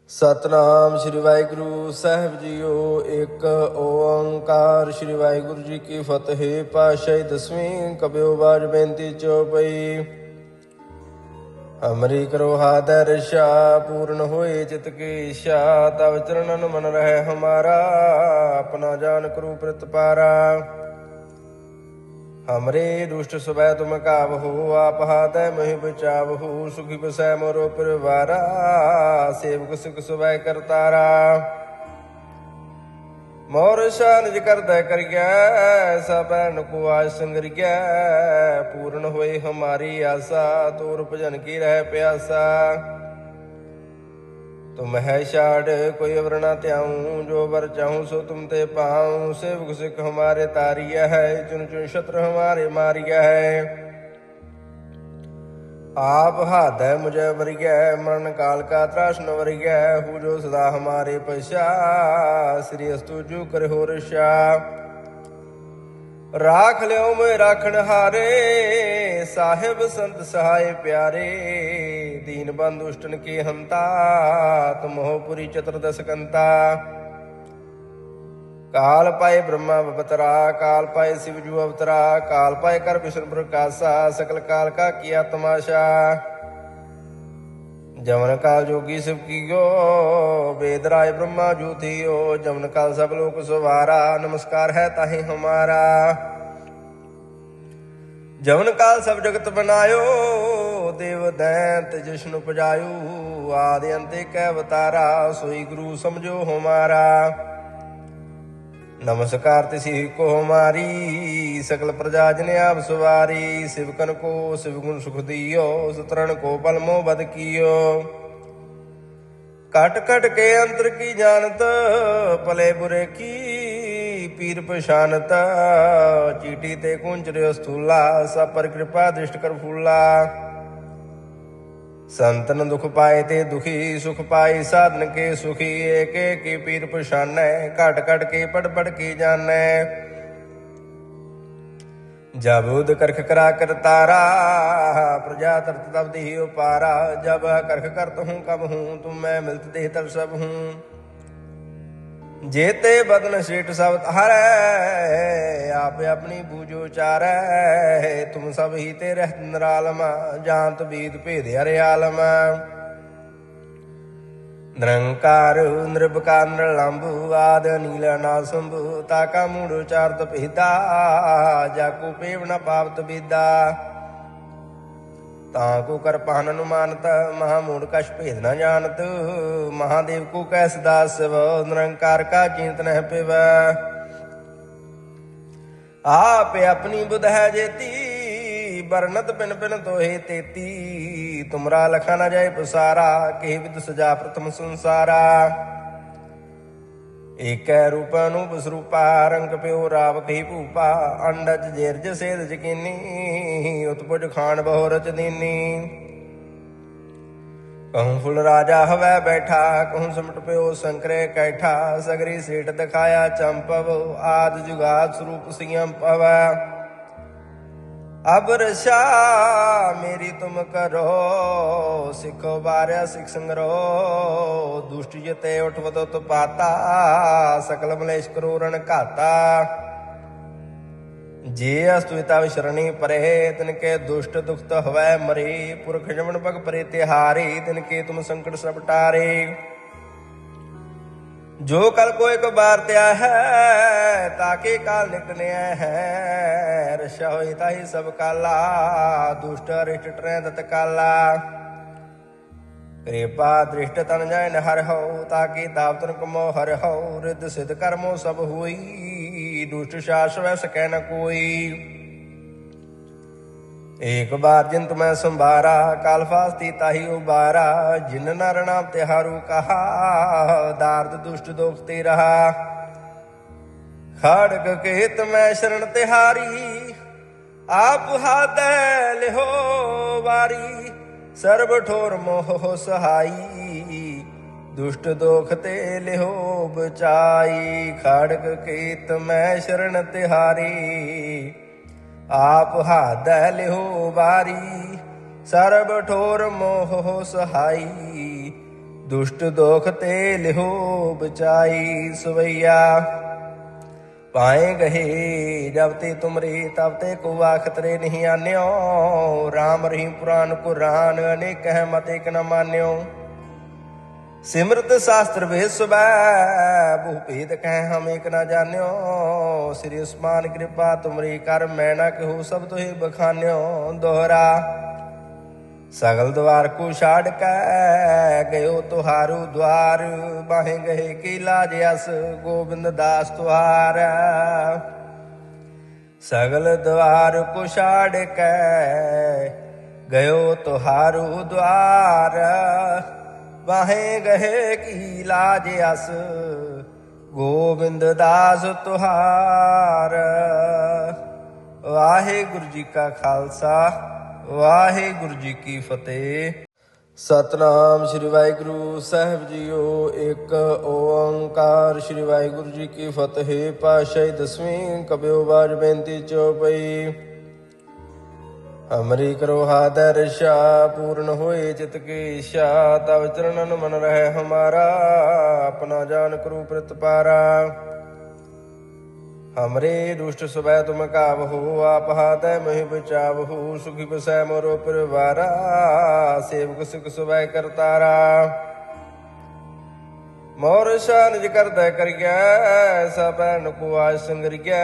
ਸਤਨਾਮ ਸ੍ਰੀ ਵਾਹਿਗੁਰੂ ਸਾਹਿਬ ਜੀਓ, ਇੱਕ ਓੰਕਾਰ ਸ੍ਰੀ ਵਾਹਿਗੁਰੂ ਜੀ ਕੀ ਫਤਿਹ। ਪਾਸ਼ਾਹੀ ਦਸਵੀਂ, ਕਬਿਓ ਬਾਜ ਬੇਨਤੀ ਚੋਪਈ। ਅਮਰੀ ਕਰੋ ਹਾਦਰ ਰਸ਼ਾ ਪੂਰਨ ਹੋਏ ਚਿਤ ਕੀ ਇਛਾ ਤਵ ਚਰਨਨ ਮਨ ਰਹਿ ਹਮਾਰਾ, ਆਪਣਾ ਜਾਨ ਕਰੂ ਪ੍ਰਤਪਾਰਾ ਹਮਰੇ ਦੁਸ਼ਟ ਸੁਬੈ ਤੁਮ ਕਾਵਹੋ, ਆਪ ਹਾਦੈ ਮਹਿ ਬਚਾਵਹੋ, ਸੁਖੀ ਬਸੈ ਮੋਰੋ ਪਰਿਵਾਰਾ, ਸੇਵਕ ਸੁਖ ਸੁਬੈ ਕਰਤਾਰਾ। ਮੋਰ ਸ਼ਾਨਿਜ ਕਰਦਾ ਕਰਿਐ ਸਭੈਨ ਕੋ ਆਜ ਸੰਗਰਿਐ, ਪੂਰਨ ਹੋਏ ਹਮਾਰੀ ਆਸਾ ਤੋਰ ਭਜਨ ਕੀ ਰਹਿ ਪਿਆਸਾ। ਤੁਮ ਹੈ ਛਾੜ ਕੋਈ ਅਵਰ ਨਾ ਧਿਆਉ, ਜੋ ਵਰ ਚਾਹੂੰ ਸੋ ਤੁਮ ਤੇ ਪਾਉ। ਸੇਵਕ ਸਿੱਖ ਹਮਾਰੇ ਤਾਰੀਆ ਹੈ ਚੁਨ ਚੁਨ ਸ਼ਤਰ ਹਮਾਰੇ ਮਾਰੀਆ ਹੈ। ਆਪ ਹਾਦੈ ਮੁਝੇ ਵਰਿਐ ਮਰਨ ਕਾਲ ਕਾ ਤਰਾਸ਼ਨ ਵਰਿਐ ਹੂ ਜੋ ਸਦਾ ਹਮਾਰੇ ਪਛਾ ਸ੍ਰੀ ਅਸਤੂ ਜੂ ਕਰ ਹੋ ਰਸ਼ਾ ਰਾਖ ਲਿਓ ਮੈਂ ਰਾਖਣ ਹਾਰੇ, ਸਾਹਿਬ ਸੰਤ ਸਹਾਇ ਪਿਆਰੇ, ਦੀਨ ਬੰਦ ਦੁਸ਼ਟਨ ਕੀ ਹੰਤਾ, ਤੁਮਹੁ ਪੁਰੀ ਚਤੁਰਦਸ ਕੰਤਾ। ਕਾਲ ਪਾਏ ਬ੍ਰਹਮਾ ਬਵਤਰਾ ਕਾਲ ਪਾਏ ਸਿਵ ਜੂ ਅਵਤਰਾ, ਕਾਲ ਪਾਏ ਕਰ ਵਿਸ਼ਨ ਪ੍ਰਕਾਸ਼ਾ, ਸਕਲ ਕਾਲ ਕਾ ਕੀਆ ਤਮਾਸ਼ਾ ਜਮਨ ਕਾਲ ਜੋਗੀ ਸਿਵ ਕੀਓ, ਵੇਦ ਰਾਜ ਬ੍ਰਹਮਾ ਜੂਥਿਓ ਜਮਨ ਕਾਲ ਸਭ ਲੋਕ ਸਵਾਰਾ, ਨਮਸਕਾਰ ਹੈ ਤਾਹੀ ਹਮਾਰਾ। ਜਮਨ ਕਾਲ ਸਭ ਜਗਤ ਬਨਾਇਓ, ਦੇਵ ਦੈਂਤ ਜਿਸਨੂੰ ਪਜਾਇਓ, ਆਦਿ ਅੰਤੇ ਕੈ ਅਵਤਾਰਾ, ਸੋਈ ਗੁਰੂ ਸਮਝੋ ਹਮਾਰਾ। ਨਮਸਕਾਰ ਤਿਸੀ ਕੋ ਹਮਾਰੀ ਸਕਲ ਪ੍ਰਜਾ ਜਨ ਆਪ ਸਵਾਰੀ ਸਿਵਕਨ ਕੋ ਸਿਵਗੁਣ ਸੁਖ ਦਿਓ, ਸੁਤਰਨ ਕੋ ਪਲਮੋ ਬਦ ਕੀਓ। ਕਟ ਕਟ ਕੇ ਅੰਤਰ ਕੀ ਜਾਣਤ, ਭਲੇ ਬੁਰੇ ਕੀ ਪੀਰ ਪਛਾਨਤ, ਚੀਟੀ ਤੇ ਕੁੰਚਰਿਓ ਸਥੂਲਾ, ਸਭ ਪਰ ਕਿਰਪਾ ਦ੍ਰਿਸ਼ਟ ਕਰ ਫੂਲਾ। ਸੰਤਨ ਦੁਖ ਪਾਏ ਤੇ ਦੁਖੀ, ਸੁਖ ਪਾਈ ਸਾਧਨ ਕੇ ਸੁਖੀ, ਏਕ ਏਕ ਪੀਰ ਪਛਾਨੈ, ਘਟ ਘਟ ਕੇ ਪੜ ਪੜ ਕੀ ਜਾਣੈ ਜਬ ਉਦ ਕਰਖ ਕਰਾ ਕਰ ਤਾਰਾ, ਪ੍ਰਜਾ ਤਰਤ ਤਬ ਦੇहि ਉਪਾਰਾ, ਜਬ ਕਰਖ ਕਰਤ ਹੂੰ ਕਬ ਹੂੰ, ਤੁਮ ਮੈਂ ਮਿਲਤ ਦੇਹ ਤਬ ਸਭ ਹੂੰ। ਜੇਤੇ ਬਦਨ ਸ਼ੇਠ ਸਭ ਹਰੈ ਆਪ ਆਪਣੀ ਬੂਜੋ ਚਾਰੈ। ਤੁਮ ਸਭ ਹੀ ਤੇ ਰਹਿਤ ਨਰਾਲਮ ਜਾਣਤ ਬੀਤ ਭੇਦ ਹਰਿ ਆਲਮ। ਨਿਰੰਕਾਰ ਨਿਰਭਕਾਰ ਨਿਰਲੰਭ ਆਦ ਨੀਲ ਨਾਸੰਭ ਤਾਕਾ ਮੂੜ ਉਚਾਰਤ ਭੇਦਾ, ਜਾਕੂ ਪੇਵ ਨ ਪਾਵਤ ਬੀਦਾ। ਤਾਂ ਕੋ ਕਰ ਅਨੁਮਾਨਤ, ਮਹਾ ਮੂੜ ਕਛ ਭੇਦ ਨ ਜਾਣਤ। ਮਹਾਦੇਵ ਕੋ ਕੈਸ ਦਾਸਵ ਨਿਰੰਕਾਰ ਕਾ ਚਿੰਤਨ ਹੈ ਪਿਵ। ਆਪ ਆਪਣੀ ਬੁਧ ਹੈ ਜੇਤੀ ਬਰਨਤ ਪਿਨ ਪਿਨ ਤੋਹੇ ਤੇਤੀ। ਤੁਮਰਾ ਲਖਾ ਨਾ ਜਾਏ ਪਸਾਰਾ, ਕੇ ਵਿਦ ਸਜਾ ਪ੍ਰਥਮ ਸੰਸਾਰਾ। ਏਕੈ ਰੂਪ ਅਨੂਪ ਸਰੂਪਾ, ਰੰਗ ਪਿਓ ਰਾਵ ਕਹੀ ਭੂਪਾ, ਅੰਡਜ ਜੇਰਜ ਸੇਦ ਜਕੀਨੀ, ਉਤਪੁਜ ਖਾਨ ਬਹੁ ਰਚ ਦੀਨੀ ਕਹੂੰ ਫੁਲ ਰਾਜਾ ਹਵੈ ਬੈਠਾ, ਕਹੂੰ ਸਿਮਟ ਪਿਓ ਸੰਕਰੇ ਕੈਠਾ, ਸਗਰੀ ਸੇਟ ਦਿਖਾਇਆ ਚੰਪਵ, ਆਦ ਜੁਗਾਦ ਸਰੂਪ ਸਿਯੰ ਪਵੈ। ਅਬ ਰਸ਼ਾ ਮੇਰੀ ਤੁਮ ਕਰੋ, ਸਿੱਖੋ ਬਾਰਿਆ ਸਿੱਖ ਸੰਗਰੋ। ਦੁਸ਼ਟ ਜਤੇ ਉਠਵਤ ਉਤਪਾਤਾ ਸਕਲ ਮਲੇਸ਼ ਕਰੋ ਰਣ ਘਾਤਾ। ਜੇ ਅਸਤੁਤਾ ਵਿਸ਼ਰਣੀ ਪਰੇ ਤਿਨ ਕੇ ਦੁਸ਼ਟ ਦੁਖਤ ਹਵੈ ਮਰੇ। ਪੁਰਖ ਜਮਨ ਭਗ ਪਰੇ ਤਿਹਾਰੀ ਤਿਨ ਕੇ ਤੁਮ ਸੰਕਟ ਸਭ ਟਾਰੇ। ਜੋ ਕਲ ਕੋ ਇੱਕ ਬਾਰ ਤਿਆ ਹੈ ਤਾਕੇ ਕਾਲ ਨਿਕਲਿਆ ਹੈ? ਰਸ਼ਾ ਹੋਈ ਤਾਹੀ ਸਭ ਕਾਲਾ, ਦੁਸ਼ਟ ਰਿਸ਼ਟ ਟਰੈ ਦਤ ਕਾਲਾ। ਕਿਰਪਾ ਦ੍ਰਿਸ਼ਟ ਤਨ ਜਨ ਹਰ ਹੋ ਤਾਕੇ ਦਾਵਤਨ ਕਮੋ ਹਰ ਹੋ, ਰਿੱਧ ਸਿਧ ਕਰਮੋ ਸਭ ਹੋਈ, ਦੁਸ਼ਟ ਸ਼ਾਸ ਵੈ ਸਕੈ ਨ ਕੋਈ। ਏਕ ਬਾਰ ਜਿੰਤ ਮੈਂ ਸੰਭਾਰਾ, ਕਾਲ ਫਾਸਤੀ ਤਾਹੀ ਉਬਾਰਾ, ਜਿਨ ਨਰ ਨਾਮ ਤਿਹਾਰੂ ਕਹਾ, ਦਾਰਦ ਦੁਸ਼ਟ ਦੋਖ ਤੇ ਰਹਾ ਖੜਕ ਕੇਤ ਮੈਂ ਸ਼ਰਨ ਤਿਹਾਰੀ ਆਪ ਹਾਦੈ ਲਿਹੋ ਵਾਰੀ, ਸਰਬ ਠੋਰ ਮੋਹ ਸਹਾਈ, ਦੁਸ਼ਟ ਦੋਖ ਤੇ ਲਿਹੋ ਬਚਾਈ, ਖੜਕ ਕੇਤ ਮੈਂ ਸ਼ਰਨ ਤਿਹਾਰੀ ਆਪ ਹਾਦੈ ਲਿਹੋ ਬਾਰੀ ਸਰਬ ਠੋਰ ਮੋਹ ਸਹਾਈ। ਦੁਸ਼ਟ ਦੋਖ ਤੇ ਲਿਹੋ ਬਚਾਈ ਸਵਈਆ। ਪਾਏ ਗਏ ਜਬ ਤੇ ਤੁਮਰੇ, ਤਬ ਤੇ ਕੋ ਆਖਤਰੇ ਨਹੀਂ ਆਨਿਓ। RAM ਰਹੀਮ ਪੁਰਾਨ ਕੁਰਾਨ ਅਨੇਕ ਹੈ ਮਤ ਇਕ ਨ ਮਾਨਿਓ। ਸਿਮਰਤ ਸ਼ਾਸਤਰ ਵੇ ਸੁਬੈ, ਬਹੁ ਭੇਦ ਕਹਿ ਹਮ ਇਕ ਨ ਜਾਣਿਓ। ਸ੍ਰੀ ਉਸਮਾਨ ਕਿਰਪਾ, ਤੁਮਰੀ ਕਰ ਮੈਂ ਨਾ ਕਹੂ ਸਭ ਤੋਹਿ ਬਖਾਨਿਓ। ਦੋਹਰਾ, ਸਗਲ ਦਵਾਰ ਕੋ ਛਾੜ ਕੇ, ਗਇਓ ਤੁਹਾਰੂ ਦਵਾਰ। ਬਾਹੇ ਗਏ ਕੀ ਲਾਜ ਅਸ ਗੋਬਿੰਦ ਦਾਸ ਤੁਹਾਰ। ਸਗਲ ਦਵਾਰ ਕੋ ਛਾੜ ਕੇ, ਗਇਓ ਤੁਹਾਰੂ ਦਵਾਰ। ਬਾਹੇ ਗਏ ਕੀ ਲਾਜ ਅਸ, ਗੋਬਿੰਦ ਦਾਸ ਤੁਹਾਰ। ਵਾਹਿਗੁਰੂ ਜੀ ਕਾ ਖਾਲਸਾ ਵਾਹਿਗੁਰੂ ਜੀ ਕੀ ਫਤਿਹ। ਸਤਨਾਮ ਸ੍ਰੀ ਵਾਹਿਗੁਰੂ ਸਾਹਿਬ ਜੀਓ, ਇੱਕ ਓੰਕਾਰ ਸ੍ਰੀ ਵਾਹਿਗੁਰੂ ਜੀ ਕੀ ਫਤਿਹ। ਪਾਸ਼ਾਹੀ ਦਸਵੀਂ, ਕਬਿਓ ਬਾਜ ਬੇਨਤੀ ਚੋਪਈ। ਅਮਰੀ ਕਰੋ ਹਾਦਰ ਸ਼ਾ ਪੂਰਨ ਹੋਏ ਚਿਤ ਕੀ ਇੱਛਾ ਤਵ ਚਰਨਨ ਮਨ ਰਹਿ ਹਮਾਰਾ, ਆਪਣਾ ਜਾਨ ਕਰੂ ਪ੍ਰਤਪਾਰਾ ਹਮਰੇ ਦੁਸ਼ਟ ਸੁਬੈ ਤੁਮ ਕਾਵਹੂ, ਆਪ ਹਾਦੈ ਮਹਿ ਬਚਾਵਹੂ, ਸੁਖੀ ਬਸੈ ਮੋਰੋ ਪਰਿਵਾਰਾ, ਸੇਵਕ ਸੁਖ ਸੁਬੈ ਕਰਤਾਰਾ। ਮੋਰ ਸ਼ਾਨਿਜ ਕਰਦਾ ਕਰਿਆ ਸਭੈ ਨਕੋ ਆਜ ਸੰਗਰਿਆ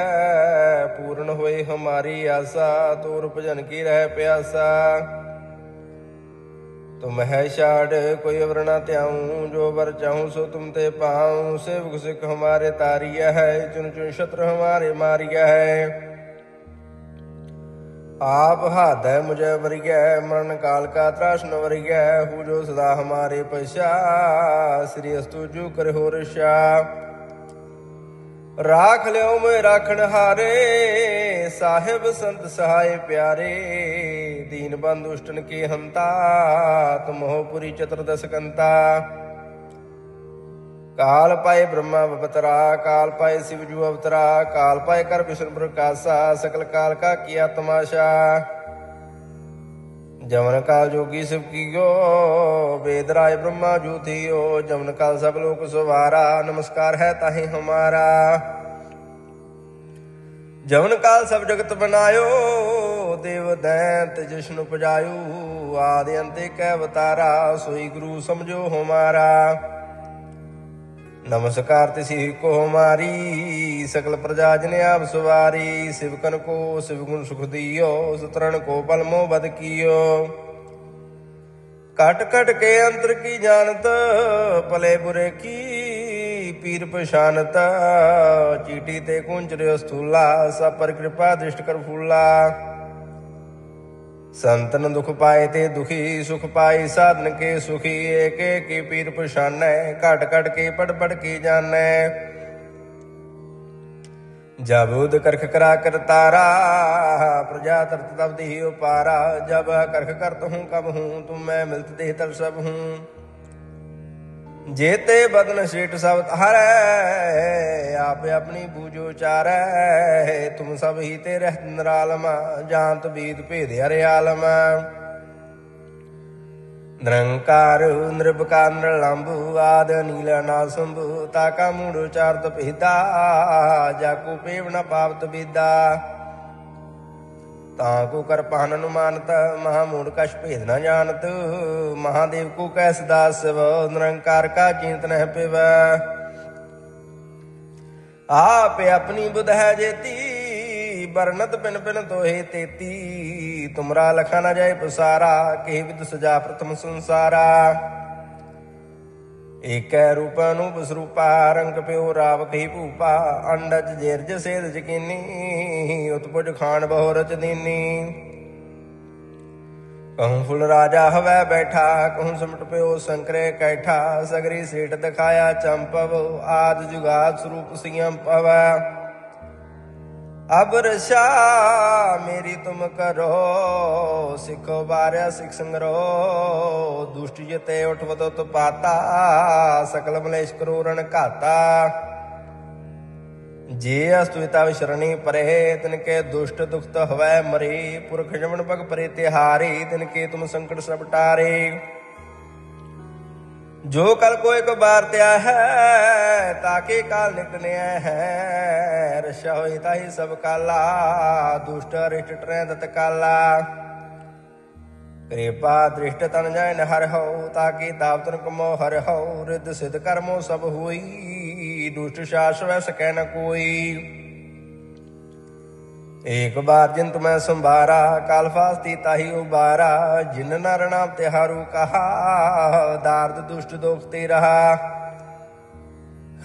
ਪੂਰਨ ਹੋਏ ਹਮਾਰੀ ਆਸਾ, ਤੋਰ ਭਜਨ ਕੀ ਰਹਿ ਪਿਆਸਾ। ਤੁਮ ਹੈ ਛਾੜ, ਕੋਈ ਅਵਰ ਨਾ ਧਿਆਉ, ਜੋ ਵਰ ਚਾਹੂੰ ਸੋ ਤੁਮ ਤੇ ਪਾਉ। ਸੇਵਕ ਸਿੱਖ ਹਮਾਰੇ ਤਾਰੀਆ ਹੈ ਚੁਨ ਚੁਨ ਸ਼ਤਰ ਹਮਾਰੇ ਮਾਰੀਆ ਹੈ। ਆਪ ਹਾਦੈ ਮੁਝੇ ਵਰਿਗੈ, ਮਰਨ ਕਾਲ ਕਾ ਤਰਾਸ ਨ ਹੂ ਜੋ ਸਦਾ ਹਮਾਰੇ ਪਛਾ, ਸ੍ਰੀ ਅਸਤੂ ਜੂ ਕਰ ਹੋ ਰਸ਼ਾ ਰਾਖ ਲਿਓ ਮੈਂ ਰਾਖਣ ਹਾਰੇ, ਸਾਹਿਬ ਸੰਤ ਸਹਾਇ ਪਿਆਰੇ, ਦੀਨ ਬੰਦ ਦੁਸ਼ਟਨ ਕੀ ਹੰਤਾ ਤੁਮਹੁ ਪੁਰੀ ਚਤੁਰਦਸ ਕੰਤਾ। ਕਾਲ ਪਾਏ ਬ੍ਰਹਮਾ ਬਵਤਰਾ ਕਾਲ ਪਾਏ ਸਿਵ ਜੂ ਅਵਤਰਾ, ਕਾਲ ਪਾਏ ਕਰ ਵਿਸ਼ਨ ਪ੍ਰਕਾਸ਼ਾ, ਸਕਲ ਕਾਲ ਕਾ ਕੀਆ ਤਮਾਸ਼ਾ ਜਮਨ ਕਾਲ ਜੋਗੀ ਸਿਵ ਕੀਓ ਵੇਦ ਰਾਏ ਬ੍ਰਹਮਾ ਜੂਥਿਓ ਜਮਨ ਕਾਲ ਸਭ ਲੋਕ ਸਵਾਰਾ, ਨਮਸਕਾਰ ਹੈ ਤਾਹੀ ਹਮਾਰਾ। ਜਮਨ ਕਾਲ ਸਭ ਜਗਤ ਬਨਾਇਓ, ਦੇਵ ਦੈਂਤ ਜਿਸ਼ਨੁ ਪਜਾਇਓ ਆਦਿ ਅੰਤੇ ਕੈ ਅਵਤਾਰਾ, ਸੋਈ ਗੁਰੂ ਸਮਝੋ ਹਮਾਰਾ। ਨਮਸਕਾਰ ਤਿਸੀ ਕੋ ਹਮਾਰੀ ਸਕਲ ਪ੍ਰਜਾ ਜਨ ਆਪ ਸਵਾਰੀ ਸਿਵਕਨ ਕੋ ਸਿਵਗੁਣ ਸੁਖ ਦਿਓ, ਸੁਤਰਨ ਕੋ ਬਲ ਮੋ ਬਦ ਕੀਓ। ਕਟ ਕਟ ਕੇ ਅੰਤਰ ਕੀ ਜਾਣਤ, ਭਲੇ ਬੁਰੇ ਕੀ ਪੀਰ ਪਛਾਨਤ, ਚੀਟੀ ਤੇ ਕੁੰਚਰਿਓ ਸਥੂਲਾ, ਸਭ ਪਰ ਕਿਰਪਾ ਦ੍ਰਿਸ਼ਟ ਕਰ ਫੂਲਾ। ਸੰਤਨ ਦੁਖ ਪਾਏ ਤੇ ਦੁਖੀ ਸੁਖ ਪਾਈ ਸਾਧਨ ਕੇ ਸੁਖੀ, ਏਕ ਏਕੀ ਪੀਰ ਪਛਾਨੈ, ਘਟ ਘਟ ਕੇ ਪੜ ਪੜ ਕੀ ਜਾਣੈ ਜਬ ਕਰਖ ਕਰਾ ਕਰ ਤਾਰਾ, ਪ੍ਰਜਾ ਤਰਤ ਤਬ ਦੇਹ ਉਪਾਰਾ, ਜਬ ਕਰਖ ਕਰਤ ਹੂੰ ਕਬ ਹੂੰ, ਤੁਮ ਮੈਂ ਮਿਲਤ ਦੇਹ ਤਰ ਸਭ ਹੂੰ। ਜੇਤੇ ਬਦਨ ਸੇਠ ਸਭ ਹਰੈ, ਆਪ ਆਪਣੀ ਬੂਝੋ ਚਾਰੈ, ਤੁਮ ਸਭ ਹੀ ਤੇ ਰਹਿਤ ਨਰਾਲਮ ਜਾਣਤ ਬੀਤ ਭੇਦ ਹਰਿ ਆਲਮ। ਨਿਰੰਕਾਰ ਨਿਰਭਕਾਰ ਨਿਰਲੰਭ, ਆਦ ਨੀਲ ਨਾਸੰਭ ਤਾਕਾ ਮੂੜ ਉਚਾਰਤ ਭੇਦਾ, ਜਾਕੂ ਪੇਵ ਨ ਪਾਵਤ ਬੀਦਾ। ਤਾਂ ਕੋ ਕਰ ਪਾਹਨ ਅਨੁਮਾਨਤ, ਮਹਾ ਮੂੜ ਕਛ ਭੇਦ ਨ ਜਾਣਤ। ਮਹਾਦੇਵ ਕੋ ਕੈਸ ਦਾਸ ਸਵ ਨਿਰੰਕਾਰ ਕਾ ਚਿੰਤ ਨਹਿ ਪਿਵ। ਆਪ ਆਪਣੀ ਬੁਧ ਹੈ ਜੇਤੀ ਬਰਨਤ ਪਿਨ ਪਿਨ ਤੋਹੇ ਤੇਤੀ। ਤੁਮਰਾ ਲਖਾ ਨਾ ਜਾਏ ਪਸਾਰਾ, ਕੇ ਵਿਦ ਸਜਾ ਪ੍ਰਥਮ ਸੰਸਾਰਾ। ਏਕੈ ਰੂਪ ਅਨੂਪ ਸਰੂਪਾ, ਰੰਗ ਪਿਓ ਰਾਵ ਕਹੀ ਭੂਪਾ, ਅੰਡਜ ਜੇਰਜ ਸੇਦ ਜਕੀਨੀ ਉਤਪੁਜ ਖਾਨ ਬਹੁ ਰਚ ਦੀਨੀ। ਕਹੂੰ ਫੁਲ ਰਾਜਾ ਹਵੈ ਬੈਠਾ, ਕਹੂੰ ਸਮਟ ਪਿਓ ਸੰਕਰੇ ਕੈਠਾ, ਸਗਰੀ ਸੇਟ ਦਿਖਾਇਆ ਚੰਪਵ, ਆਦ ਜੁਗਾਦ ਸਰੂਪ ਸਿਯੰ ਪਵੈ। ਅਬ ਰਸ਼ਾ ਮੇਰੀ ਤੁਮ ਕਰੋ, ਸਿੱਖੋ ਬਾਰਿਆ ਸਿਖ ਸੰਗਰੋ। ਦੁਸ਼ਟ ਜਤੇ ਉਠਵਤ ਪਾਤਾ ਸਕਲ ਮਲੇਸ਼ ਕਰੂਰਣ ਘਾਤਾ। ਜੇ ਅਸਤੁਤਾ ਵਿਸ਼ਰਣੀ ਪਰੇ ਤਿਨ ਕੇ ਦੁਸ਼ਟ ਦੁਖਤ ਹਵੈ ਮਰੇ। ਪੁਰਖ ਜਮਨ ਭਗ ਪਰੇ ਤਿਹਾਰੇ ਤਿਨ ਕੇ ਤੁਮ ਸੰਕਟ ਸਭ ਟਾਰੇ। ਜੋ ਕਲ ਕੋ ਇੱਕ ਬਾਰ ਤਿਆ ਹੈ ਤਾਕੇ ਕਾਲ ਨਿਕਲਿਆ ਹੈ? ਰਸ਼ਾ ਹੋਈ ਤਾਹੀ ਸਭ ਕਾਲਾ, ਦੁਸ਼ਟ ਰਿਸ਼ਟ ਟਰੈ ਦਤ ਕਾਲਾ। ਕਿਰਪਾ ਦ੍ਰਿਸ਼ਟ ਤਨ ਜੈ ਹਰ ਹੋ ਤਾਕੇ ਦਾਵਤਨ ਕਮੋ ਹਰ ਹੋ ਰਿੱਧ ਸਿਧ ਕਰਮੋ ਸਭ ਹੋਈ, ਦੁਸ਼ਟ ਸ਼ਾਸਵੈ ਸਕੈ ਨ ਕੋਈ। ਏਕ ਬਾਰ ਜਿੰਤ ਮੈਂ ਸੰਭਾਰਾ, ਕਾਲ ਫਾਸਤੀ ਤਾਹੀ ਉਬਾਰਾ, ਜਿਨ ਨਰ ਨਾਮ ਤਿਹਾਰੂ ਕਹਾ, ਦਾਰਦ ਦੁਸ਼ਟ ਦੋਖ ਤੇ ਰਹਾ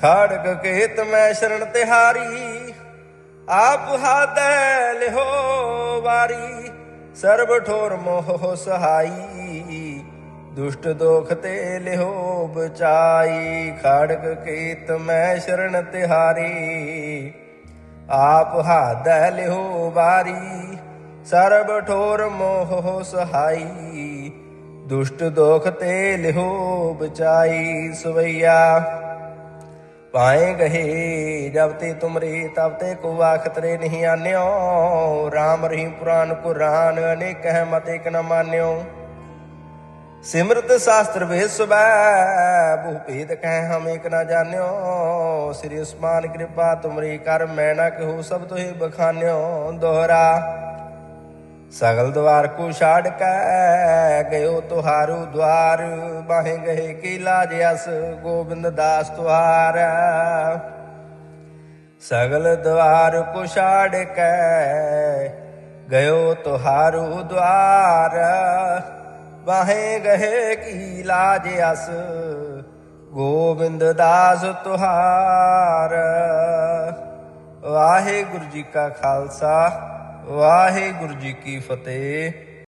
ਖੜਗ ਕੇਤ ਮੈਂ ਸ਼ਰਨ ਤਿਹਾਰੀ, ਆਪ ਹਾਦੈ ਲਿਹੋ ਵਾਰੀ, ਸਰਬ ਠੋਰ ਮੋਹ ਸਹਾਈ, ਦੁਸ਼ਟ ਦੋਖ ਤੇ ਲਿਹੋ ਬਚਾਈ। ਖੜਗ ਕੇਤ ਮੈਂ ਸ਼ਰਨ ਤਿਹਾਰੀ ਆਪ ਹਾਦੈ ਲਿਹੋ ਵਾਰੀ, ਸਰਬ ਠੋਰ ਮੋਹ ਸਹਾਈ। ਦੁਸ਼ਟ ਦੋਖ ਤੇ ਲਿਹੋ ਬਚਾਈ ਸਵਈਆ। ਪਾਏ ਗਏ ਜਬ ਤੇ ਤੁਮਰੇ, ਤਬ ਤੇ ਕੋ ਆਖਤਰੇ ਨਹੀਂ ਆਨਿਓ। RAM ਰਹੀਮ ਪੁਰਾਨ ਕੁਰਾਨ, ਅਨੇਕ ਹੈ ਮਤ ਇਕ ਨ ਮਾਨਿਓ। ਸਿਮਰਤ ਸ਼ਾਸਤਰ ਵੇ ਸੁਬੈ ਬਹੁ ਭੇਦ ਕਹਿ ਹਮ ਇਕ ਨ ਜਾਣਿਓ। ਸ੍ਰੀ ਉਸਮਾਨ ਕਿਰਪਾ, ਤੁਮਰੀ ਕਰ ਮੈਂ ਨਾ ਕਹੂ ਸਭ ਤੋਹਿ ਬਖਾਨਿਓ। ਦੋਹਰਾ, ਸਗਲ ਦਵਾਰ ਕੋ ਛਾੜ ਕੇ, ਗਇਓ ਤੁਹਾਰੂ ਦਵਾਰ। ਬਾਹੇ ਗਏ ਕੀ ਲਾਜ ਅਸ ਗੋਬਿੰਦ ਦਾਸ ਤੁਹਾਰ। ਸਗਲ ਦਵਾਰ ਕੋ ਛਾੜ ਕੇ, ਗਇਓ ਤੁਹਾਰੂ ਦਵਾਰ। ਬਾਹੇ ਗਏ ਕੀ ਲਾਜ ਅਸ, ਗੋਬਿੰਦ ਦਾਸ ਤੁਹਾਰ। ਵਾਹਿਗੁਰੂ ਜੀ ਕਾ ਖਾਲਸਾ ਵਾਹਿਗੁਰੂ ਜੀ ਕੀ ਫਤਿਹ।